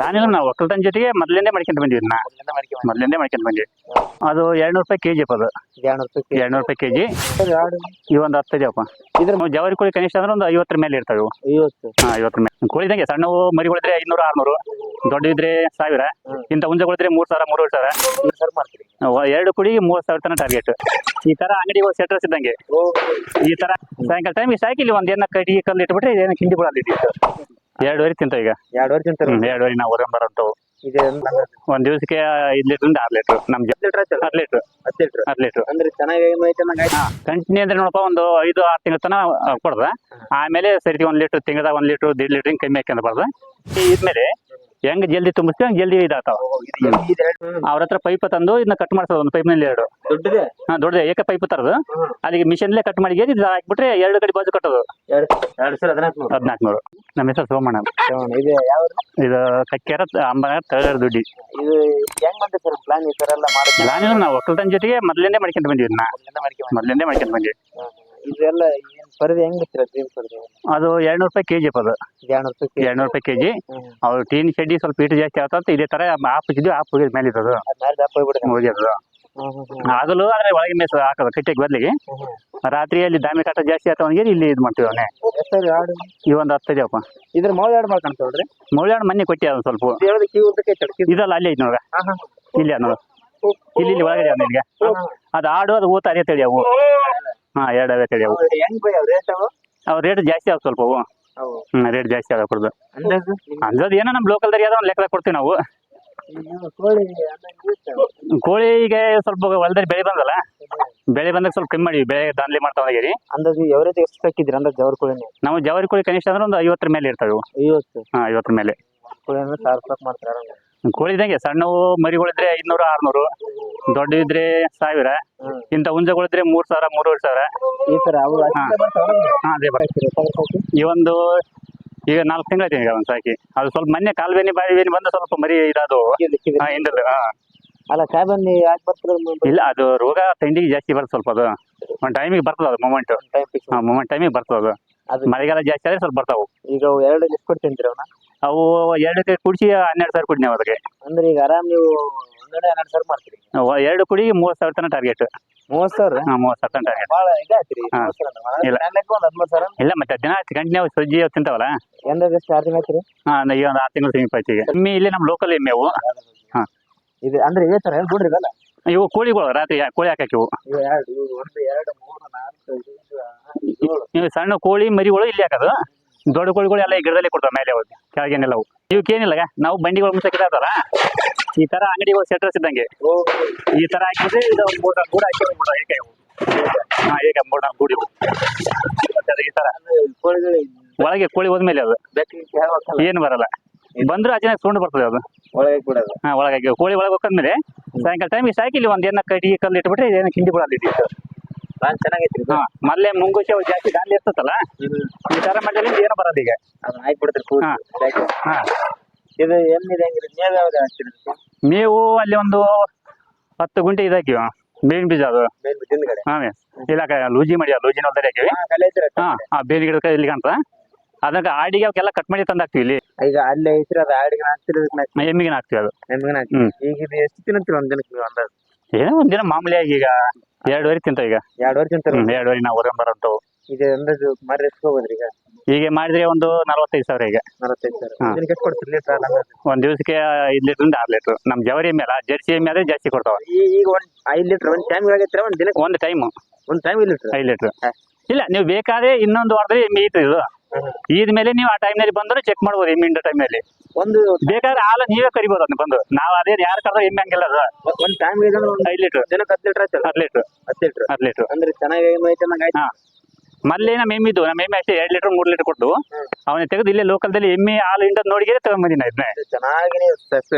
ನಾನಿಲ್ಲ ನಾವು ಒಕ್ಕಲ್ತನ ಜೊತೆಗೆ ಮೊದಲಿಂದೇ ಮಾಡ್ಕೊಂತ ಬಂದಿವಿ ನಾ ಮೊದಲಿಂದೇ ಮಾಡ್ಕೊಂತ ಬಂದಿವಿ. ಅದು ಎರಡ್ನೂರು ರೂಪಾಯಿ ಕೆಜಿ ಅಪ್ಪ ಅದು ಎರಡ್ನೂರು ರೂಪಾಯಿ ಕೆಜಿ. ಇವು ಒಂದು ಹತ್ತು ಇದೆಯಪ್ಪ ಇದ್ರ ಜವಾರಿ ಕೋಳಿ ಕನಿಷ್ಠ ಅಂದ್ರೆ ಒಂದು ಐವತ್ತರ ಮೇಲೆ ಇರ್ತಾವೆ ಇವು. ಐವತ್ತು. ಹಾ ಐವತ್ತರ ಮೇಲೆ. ಕೋಳಿದಂಗೆ ಸಣ್ಣವು ಮರಿಗಳಿದ್ರೆ ಐನೂರು ಆರ್ನೂರು. ದೊಡ್ಡ ಇದ್ರೆ ಸಾವಿರ. ಇಂತ ಇಂಥ ಹುಂಜಗಳಿದ್ರೆ ಮೂರ್ ಸಾವಿರ ಮೂರು ಸಾವಿರ ಎರಡು ಕುಡಿಗೆ ಮೂವತ್ತು ಸಾವಿರ ತನಕ ಟಾರ್ಗೆಟ್ ಈ ತರ ಅಂಗಡಿ ಹೋಗಿ ಸೆಟ್ರಸ್ ಇದ್ದಂಗೆ ಈ ತರ ಸಾಯಂಕಾಲ ಟೈಮ್ ಸಾಕಿ ಇಲ್ಲಿ ಒಂದ್ ಏನ ಕಡಿ ಕಲ್ಲು ಇಟ್ಬಿಟ್ರೆ ಏನ ಕಿಂಡಿ ಬಿಡಲ್ಲ ಎರಡುವರೆ ತಿಂತ ಈಗ. ಎರಡು ವರಿ ತಿಂತಾರೆ? ಹ್ಮ್, ಎರಡುವರೆ ನಾವು ಹೊರಗೆ ಬರೋಂಥವು. ಇದೆ ಒಂದ್ ದಿವಸಕ್ಕೆ ಐದ್ ಲೀಟರ್ ಆರ್ ಲೀಟರ್. ನಮ್ ಲೀಟರ್ ಹತ್ತು ಲೀಟರ್. ಹತ್ತು ಲೀಟರ್. ಹತ್ತು ಲೀಟರ್. ಅಂದ್ರೆ ಚೆನ್ನಾಗಿ ಕಂಟಿನ್ಯೂ ಅಂದ್ರೆ ನೋಡಪ್ಪ ಒಂದು ಐದು ಆರು ತಿಂಗಳ ತನ ಕೊಡ್ದ. ಆಮೇಲೆ ಸರಿ ಒಂದ್ ಲೀಟರ್ ತಿಂಗಳ ಒಂದ್ ಲೀಟರ್ ದೀಡ್ ಲೀಟರ್ ಹಿಂಗ್ ಕಮ್ಮಿ ಹಾಕ್ಯಂತ ಬರ್ದ. ಇದ್ಮೇಲೆ ಹೆಂಗ್ ಜಲ್ದಿ ತುಂಬಿಸ್ತೀವಿ ಹಂಗ್ ಜಲ್ದಿ ಇದಾಗ್ತಾವ. ಎರಡು? ಅವ್ರ ಹತ್ರ ಪೈಪ್ ತಂದು ಇದನ್ನ ಕಟ್ ಮಾಡ್ಸೋದು ಒಂದು ಪೈಪ್ನಲ್ಲಿ ಎರಡು. ದೊಡ್ಡದೆ? ಹಾ ದೊಡ್ಡದೇ ಏಕ ಪೈಪ್ ತರದು. ಅಲ್ಲಿ ಅಲ್ಲಿಗೆ ಮಿಷನ್ಲೇ ಕಟ್ ಮಾಡಿ ಹಾಕ್ಬಿಟ್ರೆ ಎರಡು ಕಡೆ ಬಾಜು ಕಟ್ಟೋದು. ಎರಡು ಎರಡು ಹದಿನಾಲ್ಕು ನೂರು ಹದಿನಾಲ್ಕುನೂರು. ನಮ್ಮ ಹೆಸರು ಸೋಮಣ್ಣ. ಇದು ಯಾವ ಇದು ಕಕ್ಕೆರ ಅಂಬನ ತಳರ್ ದುಡ್ಡಿ. ಇದು ಹೆಂಗ್ ಬಂತ ಸರ್ ಪ್ಲಾನ್ ಈ ತರ ಎಲ್ಲ ಮಾಡೋದು ನಾವು ಒಕ್ಕಲ್ತನ ಜೊತೆಗೆ ಮೊದಲಿಂದೇ ಮಾಡ್ಕೊಂತ ಬಂದಿವಿ ನಾ ಅಲ್ಲಿಂದ ಮಾಡ್ಕೊಂಡ್ ಮೊದಲಿಂದ ಮಾಡ್ಕೊಂತ ಬಂದಿವಿ. ಇದೆಲ್ಲ ಏನ್ ಪರದೆ ಹೆಂಗ್ ಗ್ರೀನ್ ಪರದೆ? ಅದು ಎರಡ್ನೂರು ರೂಪಾಯಿ ಕೆಜಿ ಜಿ ಅದು ಎರಡ್ನೂರು ರೂಪಾಯಿ ಎರಡ್ನೂರು ರೂಪಾಯಿ ಕೆಜಿ. ಹ್ಮ್. ಅವ್ರು ಟೀನ್ ಶೆಡ್ಡಿ ಸ್ವಲ್ಪ ಪೀಟ್ ಜಾಸ್ತಿ ಆಗ್ತದೆ ಇದೇ ತರ ಆಪ್ ಇದ್ದು ಆಪ್ ಹೋಗಿದ ಮೇಲೆ ಇರೋದು ಅದ್ ದಪ್ಪ ಹೋಗ್ಬಿಡುತ್ತೆ ಹೋಗಿರೋದು ಹ್ಮ್ ಹ್ಮ್ ಹ್ಮ್. ಆಗಲು ಆದ್ರೆ ಒಳಗೆ ಮೇಸ ಹಾಕೋದು. ಕಟ್ಟಿಗೆ ಬದಲಿಗೆ. ಹ್ಮ್ ಹ್ಮ್. ರಾತ್ರಿಯಲ್ಲಿ ದಾಮಿ ಕಾಟ ಜಾಸ್ತಿ ಆಗ್ತಾವನಿಗೆ ಇಲ್ಲಿ ಇದು ಮಾಡ್ತೀವಿ ಅವನೇ. ಎಷ್ಟಾದ್ರು ಆಡು ಈ ಒಂದು ಹತ್ತು ಇದೆಯಪ್ಪ ಇದ್ರ ಮೌಳ ಎರಡು ಮಾಡ್ಕೊಂತ ನೋಡ್ರಿ. ಮುಳ್ಯಾಣ ಮನೆ ಕೊಟ್ಟಿ ಅದು ಸ್ವಲ್ಪ. ಉದ್ದಕ್ಕೆ ತಡ್ಕಿ. ಇದಲ್ಲ ಅಲ್ಲಿ ಐತಿ ನೋಡ ಇಲ್ಲಿ ಅನ್ನೋದು ನೋಡು. ಇಲ್ಲಿ ಇಲ್ಲಿ ಒಳಗಡೆ ಅದ ನಿನ್ಗೆ ಅದು ಆಡು ಅದು ಊತ ಅದೇ ತಳಿ ಅವು. ಹಾ ಎರಡು ಅವೇ ತಳಿ ಅವು. ಹೆಂಗ್ ಬೈ ಅವ್ರ ರೇಟ್ ಅವು? ಅವು ರೇಟ್ ಜಾಸ್ತಿ ಆಗ ಸ್ವಲ್ಪ ಅವು. ಹ್ಞೂ ರೇಟ್ ಜಾಸ್ತಿ ಆಗ ಕೊಡ್ದು ಅಂದಾಜು? ಅಂಜದ್ ಏನೋ ನಮ್ಮ ಲೋಕಲ್ದಾಗ ಒಂದು ಲೆಕ್ಕ ಕೊಡ್ತೀವಿ ನಾವು? ಕೋಳಿ ಈಗ ಸ್ವಲ್ಪ ಹೊಲದಲ್ಲಿ ಬೆಳೆ ಬಂದಲ್ಲ. ಬೆಳೆ ಬಂದಾಗ ಸ್ವಲ್ಪ ಕಮ್ಮಿ ಮಾಡಿ ಬೆಳೆ ದಾನ್ಲಿ ಮಾಡ್ತಾ ಹೋಗಿರಿ ಅಂದಾಜು ಎವರೇಜ್ ಎಷ್ಟು ಹಾಕಿದ್ರಿ ಅಂದಾಜು ಜವರಿ ಕೋಳಿ ನಾವು? ಜವಾರಿ ಕೋಳಿ ಕನಿಷ್ಠ ಅಂದ್ರೆ ಒಂದು ಐವತ್ತರ ಮೇಲೆ ಇರ್ತವೆ ಐವತ್ತು? ಹಾ ಐವತ್ತರ ಮೇಲೆ. ಕೋಳಿ ಅಂದ್ರೆ ಸಾವಿರ ರೂಪಾಯಿ ಮಾಡ್ತಾರೆ ಕೋಳಿ ಇದ್ದಂಗೆ ಸಣ್ಣವು ಮರಿಗಳಿದ್ರೆ ಐದ್ನೂರು ಆರ್ನೂರು. ದೊಡ್ಡ ಇದ್ರೆ ಸಾವಿರ. ಇಂತ ಇಂಥ ಹುಂಜಗಳಿದ್ರೆ ಮೂರ್ ಸಾವಿರ ಮೂರುವರೆ ಸಾವಿರ. ಈ ತರ ಅವು? ಹಾ. ಅದೇ ಈ ಒಂದು ಈಗ ನಾಲ್ಕು ತಿಂಗಳಾಯ್ತು ಈಗ ಒಂದು ಸಾಕಿ ಅದು ಸ್ವಲ್ಪ ಮೊನ್ನೆ ಕಾಲ್ವೇನಿ ಬಾಯಿ ಬೇನಿ ಬಂದು ಸ್ವಲ್ಪ ಮರಿ ಇದಾದವು. ಹಾ ಹಿಂದದ್ದು ಹಾ. ಅಲ್ಲ ಸಾಹೇಬನ್ನಿ ಯಾಕೆ ಬರ್ತೀರ ಇಲ್ಲ ಅದು ರೋಗ ತಿಂಡಿಗೆ ಜಾಸ್ತಿ ಬರ್ತದೆ ಸ್ವಲ್ಪ ಅದು. ಒಂದು ಟೈಮಿಗೆ ಬರ್ತದೆ ಅದು ಮೊಮೆಂಟ್ ಹಾ ಮೊಮೆಂಟ್ ಟೈಮಿಗೆ ಬರ್ತದೆ ಅದು. ಅದು ಮಳೆಗಾಲ ಜಾಸ್ತಿ ಆದ್ರೆ ಸ್ವಲ್ಪ ಬರ್ತಾವೆ. ಈಗ ಅವು ಎರಡು ಎಷ್ಟು ಕೊಡ್ತೀನಿ ಅವನ ಅವು ಎರಡಕ್ಕೆ ಕುಡಿಸಿ ಹನ್ನೆರಡು ಸಾವಿರ ಕುಡಿ ನಾವು ಅದಕ್ಕೆ. ಅಂದ್ರೆ ಈಗ ಆರಾಮ್ ನೀವು ಒಂದೊಂದೇ ಹನ್ನೆರಡು ಸಾವಿರ ಮಾಡ್ತೀರಿ? ಎರಡು ಕುಡಿ ಮೂವತ್ತು ಸಾವಿರ ತನಕ ಟಾರ್ಗೆಟ್ ಮೂವತ್ತು ಸಾವಿರ? ಹಾಂ ಮೂವತ್ತು ಸಾವಿರ ತನಕ ಟಾರ್ಗೆಟ್ ಭಾಳ ಇದಾಗ್ತೀರಿ ರೀ ಇಲ್ಲ. ಒಂದು ಹದಿಮೂರು ಸಾವಿರ. ಇಲ್ಲ ಮತ್ತೆ ದಿನ ಕಂಟಿನ್ಯೂ ಸಜ್ಜಿ ತಿಂತಾವಲ್ಲ? ಎಂದಾದ್ರು ಎಷ್ಟು ಹಾಕ್ತೀರಿ ಹಾಂ ಈಗ ಒಂದು ಆರು ತಿಂಗಳು ಈಗ ಎಮ್ಮೆ ಇಲ್ಲಿ ನಮ್ಮ ಲೋಕಲ್ ಎಮ್ಮೆ ಅವು. ಇದು ಅಂದ್ರೆ ಇದೇ ತರ ಹೇಳಿ ಬಿಡ್ರಿ ಇದಲ್ಲ ಇವು ಕೋಳಿಗಳು ರಾತ್ರಿ ಕೋಳಿ ಹಾಕಕ್ಕೆ ಇವು. ಇವು ಎರಡು ಇವು ಒಂದು ಎರಡು ಮೂರು ನಾಲ್ಕು ಐದು ಆರು, ಏಳು. ಇವು ಸಣ್ಣ ಕೋಳಿ ಮರಿಗಳು ಇಲ್ಲಿ ಹಾಕೋದು. ದೊಡ್ಡ ಕೋಳಿಗಳು ಎಲ್ಲ ಈ ಗಿಡದಲ್ಲಿ ಕೊಡ್ತಾವೆ ಮೇಲೆ ಹೋಗಿ ಕೆಳಗೇನಿಲ್ಲ ಅವು. ಇವಕ್ಕೇನಿಲ್ಲ ನಾವು ಬಂಡಿಗಳು ಮುಂಚೆ ಕಿತ್ತಾತಲ್ಲ ಈ ತರ ಅಂಗಡಿಗಳು ಸೆಟ್ರಸ್ ಇದ್ದಂಗೆ. ಓ ಈ ತರ ಹಾಕಿದ್ರೆ ಇದು ಒಂದು ನಾಲ್ಕು ಗೂಡು ಹಾಕಿ ಒಂದು ಮೂರು ಏಕ ಇವು ಹಾ ಏಕ ಮೂರು ಗೂಡು ಇವು ಮತ್ತೆ ಅದು ಈ ತರ. ಕೋಳಿಗಳು ಒಳಗೆ ಕೋಳಿ ಹೋದ್ಮೇಲೆ ಅದು. ಬೆಕ್ಕಿಗೆ ಹೇಳ್ಬೇಕಲ್ಲ ಏನು ಬರಲ್ಲ. ಬಂದ್ರೆ ಅಚಾನಕ್ ಸೌಂಡ್ ಬರ್ತದೆ ಅದು. ಒಳಗೆ ಬಿಡೋದು. ಹಾ ಒಳಗೆ ಕೋಳಿ ಒಳಗೆ ಹೋಗಂದ್ರೆ ಸಾಯಂಕಾಲ ಟೈಮ್ ಇಲ್ಲಿ ಒಂದು ಏನ ಕಡಿ ಕಲ್ಲು ಇಟ್ಬಿಟ್ರೆ ಏನ ಕಿಂಡಿ ಬಿಡಲ್ಲ ಇದು. ನಾನು ಚೆನ್ನಾಗೈತಿ. ಹಾ ಮೊದಲೇ ಅವು ಜಾಸ್ತಿ ಗಾಂಧಿ ಇರ್ತದಲ್ಲ ಈ ತರ ಮಾಡಿದ್ರೆ ಏನು ಬರೋದು ಈಗ. ಅದನ್ನ ಹಾಕ್ಬಿಡ್ತೀರಿ ಹಾ. ಇದು ಎಮ್ಮಿದೆ ಹೆಂಗಿರಿ ನೀವು ಯಾವ್ದು ಹಾಕ್ತೀರಿ ಮೇವು ಅಲ್ಲಿ ಒಂದು ಹತ್ತು ಗುಂಟೆ ಇದಾಕಿವ ಬೇವಿನ ಬೀಜ ಅದು. ಮೇಲ್ ಹಾ ಕ- ಲೂಜಿ ಮಾಡಿ ಲೂಜಿ ಹೊಲ್ದಲ್ಲಿ ಹಾಕಿವಿ. ಹಾ ಹಾ ಬೇವಿನ ಗಿಡಕ್ಕೆ ಇಲ್ಲಿ ಕಾಣ್ತ ಅದಕ್ಕೆ ಆಡಿಗೆ ಅವಕ್ಕೆಲ್ಲ ಕಟ್ ಮಾಡಿ ತಂದು ಹಾಕ್ತಿವಿ ಇಲ್ಲಿ. ಈಗ ಅಲ್ಲೇ ಐತ್ರಿ ಅದು ಆಡಿಗೆ ಹಾಕ್ತಿರಿ ಎಮ್ಮಿಗೆ ಹಾಕ್ತಿವಿ ಅದು. ಎಮ್ಮಿಗೆ ಹಾಕ್ತಿರಿ ಹ್ಮ್. ಈಗ ಇದು ಎಷ್ಟು ತಿನ್ನತ್ತೀರಿ ಒಂದ್ ದಿನಕ್ಕೆ ನೀವು ಅಂದಾಜು? ಏನೋ ಒಂದಿನ ಮಾಮೂಲಿಯಾಗಿ ಈಗ ಎರಡುವರೆ ತಿಂತ ಈಗ. ಎರಡು ವರ್ಷ ತಿಂತಾರೆ? ಹ್ಮ್ ಎರಡುವರೆ ನಾವು ಹೊರಗೆ ಇದು ಅಂದಾಜು ಮರಿ ಎಷ್ಟು ಈಗ? ಈಗ ಮಾಡಿದ್ರೆ ಒಂದು ನಲವತ್ತೈದು ಸಾವಿರ ಈಗ. ನಲವತ್ತೈದು ಸಾವಿರ. ಹಾ. ದಿನಕ್ಕೆ ಎಷ್ಟು ಕೊಡ್ತೀರಿ ಲೀಟ್ರ್ ಹಾಲು ಒಂದ್ ದಿವಸಕ್ಕೆ ಐದು ಲೀಟ್ರಿಂದ ಆರು ಲೀಟ್ರ್ ನಮ್ ಜವರಿ ಮೇಲೆ ಜರ್ಸಿ ಎಮ್ಮೆ ಆದ್ರೆ ಜಾಸ್ತಿ ಕೊಡ್ತಾವ. ಈಗ ಒಂದ್ ಐದು ಲೀಟ್ರ್ ಒಂದ್ ಟೈಮ್ ಆಗೈತ್ರ ಒಂದ್ ದಿನಕ್ಕೆ ಒಂದು ಟೈಮ್ ಒಂದ್ ಟೈಮ್ ಐದು ಲೀಟ್ರ್ ಐದು ಲೀಟ್ರ್. ಇಲ್ಲ ನೀವು ಬೇಕಾದ್ರೆ ಇನ್ನೊಂದು ವಾರದಲ್ಲಿ ಎಮ್ಮೆ ಇತ್ತು ಇದು. ಇದ್ ಮೇಲೆ ನೀವು ಆ ಟೈಮ್ನಲ್ಲಿ ಬಂದ್ರೆ ಚೆಕ್ ಮಾಡ್ಬೋದು ಎಮ್ಮೆ ಇಂಡ ಟೈಮ್ನಲ್ಲಿ ಒಂದು ಬೇಕಾದ್ರೆ ಹಾಲು ನೀವೇ ಕರಿಬೋದು ಅದನ್ನ ಬಂದು. ನಾವ್ ಅದೇ ಯಾರು ಕರೆದ್ರೆ ಎಮ್ಮೆ ಹಂಗಿಲ್ಲ ಅದು. ಒಂದ್ ಟೈಮ್ ಒಂದ್ ಐದು ಲೀಟರ್ ದಿನಕ್ಕೆ ಹತ್ತು ಲೀಟರ್ ಆಯ್ತಲ್ಲ? ಹತ್ತು ಲೀಟರ್ ಹತ್ತು ಲೀಟರ್ ಹತ್ತು ಲೀಟರ್ ಅಂದ್ರೆ ಚೆನ್ನಾಗಿ ಎಮ್ಮೆ ಐತೆ ಆಯ್ತು. ಹಾ. ಮೊದಲೇ ನಮ್ಮ ಎಮ್ಮೆ ಇದ್ದು ನಮ್ಮ ಎಮ್ಮೆ ಅಷ್ಟೇ ಎರಡು ಲೀಟರ್ ಮೂರು ಲೀಟರ್ ಕೊಟ್ಟು ಅವನ ಅವನಿಗೆ ತೆಗೆದು ಇಲ್ಲೇ ಲೋಕಲ್ದಲ್ಲಿ ಎಮ್ಮೆ ಹಾಲು ಇಂಡದ್ ನೋಡಿಗೆ ತಗೊಂಬಂದಿನ ಇದನ್ನೇ ಇದು ಚೆನ್ನಾಗಿ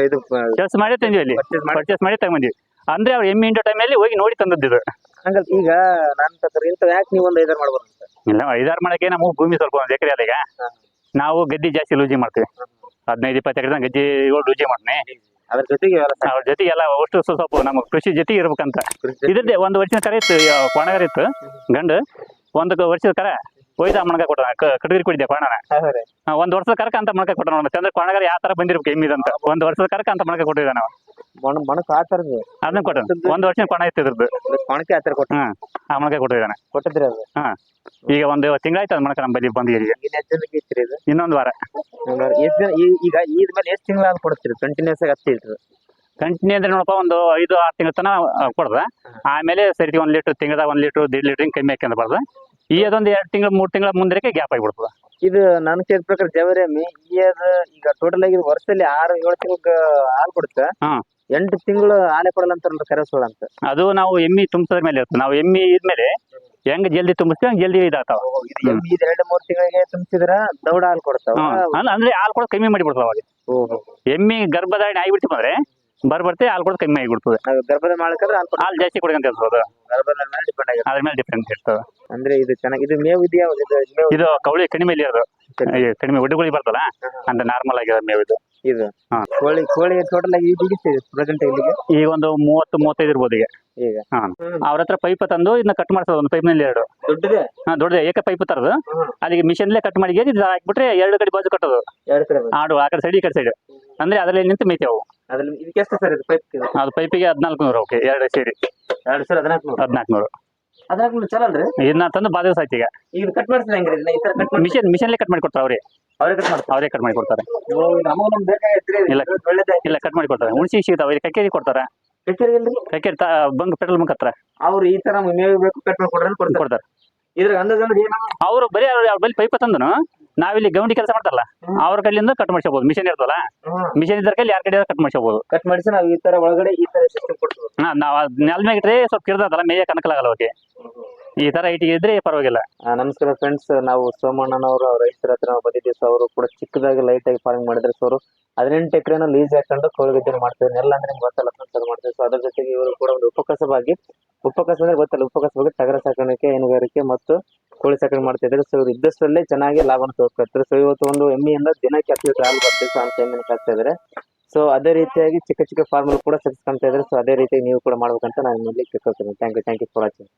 ಇದು ಕೆಲಸ ಮಾಡಿ ತಂದ್ವಿ ಅಲ್ಲಿ. ಪರ್ಚೇಸ್ ಮಾಡಿ. ತಗೊಂಬಂದಿವಿ. ಅಂದ್ರೆ ಅವ್ರ ಎಮ್ಮೆ ಇಂಡೋ ಟೈಮಲ್ಲಿ ಹೋಗಿ ನೋಡಿ ತಂದದ್ದು ಇದು. ಹಂಗಲ್ ಈಗ ನಾನು ಪ್ರಕಾರ ಇಂತ ಯಾಕೆ ನೀವು ಒಂದು ಐದಾರು ಮಾಡ್ಬೋದು ಅಂತ ಇಲ್ಲ ಐದಾರು ಮಳೆಗೆ ನಮ್ಮ ಭೂಮಿ ಸ್ವಲ್ಪ ಒಂದು ಎಕರೆ ಅದ ಈಗ. ನಾವು ಗದ್ದೆ ಜಾಸ್ತಿ ಲೂಜಿ ಮಾಡ್ತೀವಿ. ಹದಿನೈದು ಇಪ್ಪತ್ತು ಎಕರೆ ಗದ್ದಿ ಏಳು ಲೂಜಿ ಮಾಡ್ತೀನಿ. ಅದ್ರ ಜೊತೆಗೆ ಅವ್ರ ಜೊತೆಗೆ ಎಲ್ಲ ಅಷ್ಟು ಸ್ವಲ್ಪ ನಮ್ಮ ಕೃಷಿ ಜೊತೆಗೆ ಇರ್ಬೇಕಂತ. ಇದ್ರದ್ದೇ ಒಂದು ವರ್ಷದ ಕರೆ ಇತ್ತು ಕೊಣಗಾರ ಇತ್ತು. ಗಂಡು ಒಂದು ವರ್ಷದ ಕರ ಒಯ್ದ ಮಣಕ ಕೊಟ್ಟ ಕಟಗರಿ ಕೊಟ್ಟಿದ್ದೆ ಕೊಣನ ಒಂದ್ ವರ್ಷದ ಕರಕ ಅಂತ ಮಣಕ ಕೊಟ್ಟ ನೋಡಿ ಚಂದ್ರ ಕೋಣಗಾರ ಯಾವ ತರ ಬಂದಿರ್ಬೇಕು ಎಮ್ಮಿದಂತ ಒಂದ್ ವರ್ಷದ ಕರಕ ಅಂತ ಮಣಕ ಕೊಟ್ಟಿದ್ದೆ ನಾವು ಮಣ ಮಣಕ್ ಆತರ್ದು ಅದನ್ನ ಕೊಟ್ಟ ಒಂದ್ ವರ್ಷ ಕೊಣ ಇತ್ತು ಇದ್ರದ್ದು. ಕೊಣಕ್ಕೆ ಆತರ ಕೊಟ್ಟ ಹಾ ಆ ಮಣಕ ಕೊಟ್ಟಿದ್ದಾನೆ. ಕೊಟ್ಟಿದ್ರಿ ಅದು? ಈಗ ಒಂದು ತಿಂಗಳಾಯ್ತು ಅದ್ ಮಣಕ ನಮ್ಮ ಬಂದು ಈಗ. ಎಷ್ಟು ಇತ್ರಿ ಇದು? ಇನ್ನೊಂದ್ ವಾರ. ಎಷ್ಟು ಈ- ಈಗ ಇದ್ ಮೇಲೆ ಎಷ್ಟು ತಿಂಗಳ ಕೊಡ್ತೀರಿ? ಕಂಟಿನ್ಯೂಸ್ ಆಗಿ ಹತ್ತಿ ಇಟ್ರಿ ಕಂಟಿನ್ಯೂ ಅಂದ್ರೆ ನೋಡಪ್ಪ ಒಂದು ಐದು ಆರು ತಿಂಗಳ ತನ ಕೊಡ್ದ. ಆಮೇಲೆ ಸರಿ ಒಂದ್ ಲೀಟರ್ ತಿಂಗಳದಾಗ ಒಂದ್ ಲೀಟರ್ ದೇಡ್ ಲೀಟರ್ ಕಮ್ಮಿ ಹಾಕ್ಯಂತ ಬರ್ದ ಈ ಅದೊಂದು ಎರಡು ತಿಂಗಳು ಮೂರ್ ತಿಂಗಳ ಮುಂದಕ್ಕೆ ಗ್ಯಾಪ್ ಆಗಿಬಿಡ್ತದ. ಇದು ನನ್ನ ಕೇಳಿದ ಪ್ರಕಾರ ಜವರೇಮಿ ಈ ಅದ ಈಗ ಟೋಟಲ್ ಆಗಿ ಇದು ವರ್ಷದಲ್ಲಿ ಆರು ಏಳು ತಿಂಗಳ ಹಾಲು ಕೊಡ್ತ ಹಾ. ಎಂಟು ತಿಂಗಳು ಆನೆ ಕೊಡಲ್ಲ ಅಂತಾರಲ್ಲ ಕರೆಸೋಳ ಅಂತ. ಅದು ನಾವು ಎಮ್ಮಿ ತುಂಬಿಸೋದ್ರ ಮೇಲೆ ಇರ್ತದೆ. ನಾವು ಎಮ್ಮಿ ಇದ್ಮೇಲೆ ಹೆಂಗ್ ಜಲ್ದಿ ತುಂಬಿಸ್ತೀವಿ ಹಂಗ್ ಜಲ್ದಿ ಇದಾಗ್ತಾವ. ಇದು ಎಮ್ಮಿ ಇದು ಎರಡು ಮೂರು ತಿಂಗಳಿಗೆ ತುಂಬಿಸಿದ್ರ ದೌಡ ಹಾಲು ಕೊಡ್ತಾವ. ಅಲ್ಲ ಅಂದ್ರೆ ಹಾಲು ಕೊಡೋದು ಕಮ್ಮಿ ಮಾಡಿಬಿಡ್ತಾವ ಅವಾಗ. ಎಮ್ಮಿ ಗರ್ಭಧಾರಣೆ ಆಗಿಬಿಡ್ತೀವಿ ಅಂದ್ರೆ ಬರ್ಬರ್ತೆ ಹಾಲು ಕೊಡೋದು ಕಮ್ಮಿ ಆಗಿಬಿಡ್ತದೆ. ಗರ್ಭದ ಮಾಡಕಂದ್ರೆ ಹಾಲು ಹಾಲು ಜಾಸ್ತಿ ಕೊಡಕಂತ ಇರ್ತದೆ ಗರ್ಭದ ಮೇಲೆ ಡಿಪೆಂಡ್ ಆಗಿರುತ್ತೆ ಅದ್ರ ಮೇಲೆ ಡಿಫ್ರೆನ್ಸ್ ಇರ್ತದೆ. ಅಂದ್ರೆ ಇದು ಚೆನ್ನಾಗಿ ಇದು ಮೇವು ಇದೆಯಾ ಇದು ಕವಳಿ ಕಡಿಮೆ ಇಲ್ಲಿ ಅದು ಕಡಿಮೆ ಒಡ್ಡುಗಳಿಗೆ ಬರ್ತಲ್ಲ ಅಂದ್ರೆ ನಾರ್ಮಲ್ ಆಗಿರೋ ಮೇವು ಇದು. ಇದು. ಹಾ. ಕೋಳಿ ಕೋಳಿ ಟೋಟಲ್ ಆಗಿ ಇದು ಪ್ರೆಸೆಂಟ್ ಇಲ್ಲಿಗೆ? ಈಗ ಒಂದು ಮೂವತ್ತು ಮೂವತ್ತೈದು ಇರ್ಬೋದು ಈಗ. ಈಗ. ಹಾ. ಅವ್ರ ಹತ್ರ ಪೈಪ್ ತಂದು ಇದನ್ನ ಕಟ್ ಮಾಡ್ಸೋದು ಒಂದು ಪೈಪ್ನಲ್ಲಿ ಎರಡು. ದೊಡ್ಡದೇ? ಹಾ ದೊಡ್ಡದೇ ಏಕ ಪೈಪ್ ತರದು. ಅದಕ್ಕೆ ಮಿಷನ್ಲೇ ಕಟ್ ಮಾಡಿ ಇದು ಹಾಕ್ಬಿಟ್ರೆ ಎರಡು ಕಡೆ ಬಾಜು ಕಟ್ಟೋದು. ಎರಡು ಕಡೆ ಬಂತು. ಆಡು ಆ ಕಡೆ ಸೈಡ್ ಈ ಕಡೆ ಸೈಡ್ ಅಂದ್ರೆ ಅದರಲ್ಲಿ ನಿಂತು ಮೇಯ್ತೇವು ಅದ್ರಲ್ಲಿ ಇದಕ್ಕೆ ಎಷ್ಟು ಸರ್ ಇದು ಪೈಪ್ ಅದು ಪೈಪಿಗೆ ಹದಿನಾಲ್ಕು ನೂರು ಓಕೆ ಎರಡು ಸೇರಿ. ಎರಡು ಸರ್ ಹದಿನಾಲ್ಕು ನೂರು ಹದಿನಾಲ್ಕು ನೂರು ನೂರು ಚಲೋ ಅಲ್ರಿ? ಇದನ್ನ ತಂದು ಬಾಜು ಆಯ್ತು ಈಗ. ಈಗ ಕಟ್ ಮಾಡಿಸಿದ ಹೆಂಗ್ರಿ? ಇದನ್ನ ಈ ತರ ಕಟ್ ಮಾಡಿ ಮಿಷನ್ ಮಿಷನ್ಲೇ ಕಟ್ ಮಾಡಿ ಕೊಡ್ತಾರೆ ಅವ್ರೆ ಅವರೇ ಕಟ್ ಮಾಡ್ತಾರೆ? ಅವರೇ ಕಟ್ ಮಾಡಿ ಕೊಡ್ತಾರೆ ನಮಗೂ ನಮ್ಗೆ ಬೇಕಾಗೈತ್ರಿ. ಇಲ್ಲ. ಒಳ್ಳೇದೇ ಇಲ್ಲ ಕಟ್ ಮಾಡಿ ಕೊಡ್ತಾರೆ ಹುಣಸಿ ಸಿಗ್ತಾವೆ ಇಲ್ಲಿ ಕಕ್ಕೇರಿ ಕೊಡ್ತಾರೆ. ಬೇಕಾಗಿಲ್ರಿ ಕಕ್ಕೇರಿ ತಾ ಬಂಕ್ ಪೆಟ್ರೋಲ್ ಬಂಕ್ ಹತ್ರ. ಅವ್ರು ಈ ತರ ಮೇವು ಬೇಕು ಕಟ್ ಮಾಡಿ ಕೊಡ್ರಿ ಕೊಡ್ತಾರೆ. ಕೊಡ್ತಾರೆ. ಇದ್ರ ಅಂದಾಜ್ ಅಂದ್ರೆ ಏನು? ಅವರು ಬರೀ ಅವ್ರ ಅವ್ರ ಬಳಿ ಪೈಪ್ ತಂದನು. ನಾವಿಲ್ಲಿ ಗೌಂಡಿ ಕೆಲಸ ಮಾಡ್ತಾರಲ್ಲ ಅವ್ರ ಕೈಲಿಂದ ಕಟ್ ಮಾಡಿಸಬಹುದು ಮಿಷನ್ ಇರ್ತಲ್ಲ ಮಿಷನ್ ಇದ್ರ ಕೈಲಿ ಯಾರ ಕಡೆ ಕಟ್ ಮಾಡಿಸಬಹುದು ಕಟ್ ಮಾಡಿಸಿ ನಾವು ಈ ತರ ಒಳಗಡೆ ಈ ತರ ಸಿಸ್ಟಮ್ ಕೊಡ್ತೀವಿ. ಹಾ ನಾವು ನೆಲ ಮೇಲೆ ಇಟ್ರೆ ಸ್ವಲ್ಪ ಕಿರ್ದಲ್ಲ ಮೇಯ ಕನಕಲಾಗಲ್ಲ ಓಕೆ ಈ ತರ ಇಟ್ಟಿಗೆ ಇದ್ರೆ ಪರವಾಗಿಲ್ಲ. ನಮಸ್ಕಾರ ಫ್ರೆಂಡ್ಸ್ ನಾವು ಸೋಮಣ್ಣನವರು ರೈತರ ಹತ್ರ ನಾವು ಬಂದಿದ್ದೀವಿ. ಸೊ ಅವರು ಕೂಡ ಚಿಕ್ಕದಾಗಿ ಲೈಟ್ ಆಗಿ ಫಾರ್ಮಿಂಗ್ ಮಾಡಿದ್ರೆ. ಸೊ ಅವರು ಹದಿನೆಂಟು ಎಕರೆನ ಲೀಸ್ ಹಾಕೊಂಡು ಕೋಳಿಗದ್ದೆ ಮಾಡ್ತಾರೆ ನೆಲ್ಲ ಅಂದ್ರೆ ನಿಮ್ಗೆ ಗೊತ್ತಲ್ಲ ಫ್ರೆಂಡ್ಸ್ ಅದು ಮಾಡ್ತಾರೆ ಸೊ ಅದ್ರ ಜೊತೆಗೆ ಇವರು ಕೂಡ ಒಂದು ಉಪಕಸವಾಗಿ ಉಪಕಸ ಅಂದ್ರೆ ಗೊತ್ತಲ್ಲ ಉಪಕಸವಾಗಿ ಟಗರ ಸಾಕಾಣಿಕೆ ಹೈನುಗಾರಿಕೆ ಮತ್ತು ಕೋಳಿ ಸಾಕಣೆ ಮಾಡ್ತಾ ಇದ್ರೆ ಸೊ ಇವ್ರು ಇದ್ದಷ್ಟರಲ್ಲೇ ಚೆನ್ನಾಗಿ ಲಾಭನ ತೋರ್ಸ್ಕೊಳ್ತಾರೆ ಸೊ ಇವತ್ತು ಒಂದು ಎಮ್ಮೆಯಿಂದ ದಿನಕ್ಕೆ ಹತ್ತು ಹಾಲು ಬರ್ತದೆ. ಸೊ ಅಂತ ಏನಕ್ಕೆ ಕಾಯ್ತಾ ಇದ್ದಾರೆ. ಸೊ ಅದೇ ರೀತಿಯಾಗಿ ಚಿಕ್ಕ ಚಿಕ್ಕ ಫಾರ್ಮಲ್ಲಿ ಕೂಡ ಸೆಟ್ಸ್ ಕಾಣ್ತಾ ಇದ್ದಾರೆ. ಸೊ ಅದೇ ರೀತಿ ನೀವು ಕೂಡ ಮಾಡ್ಬೇಕಂತ ನಾನು ನಿಮ್ಮಲ್ಲಿ ಕೇಳ್ಕೊಳ್ತೀನಿ. Thank you thank you for watching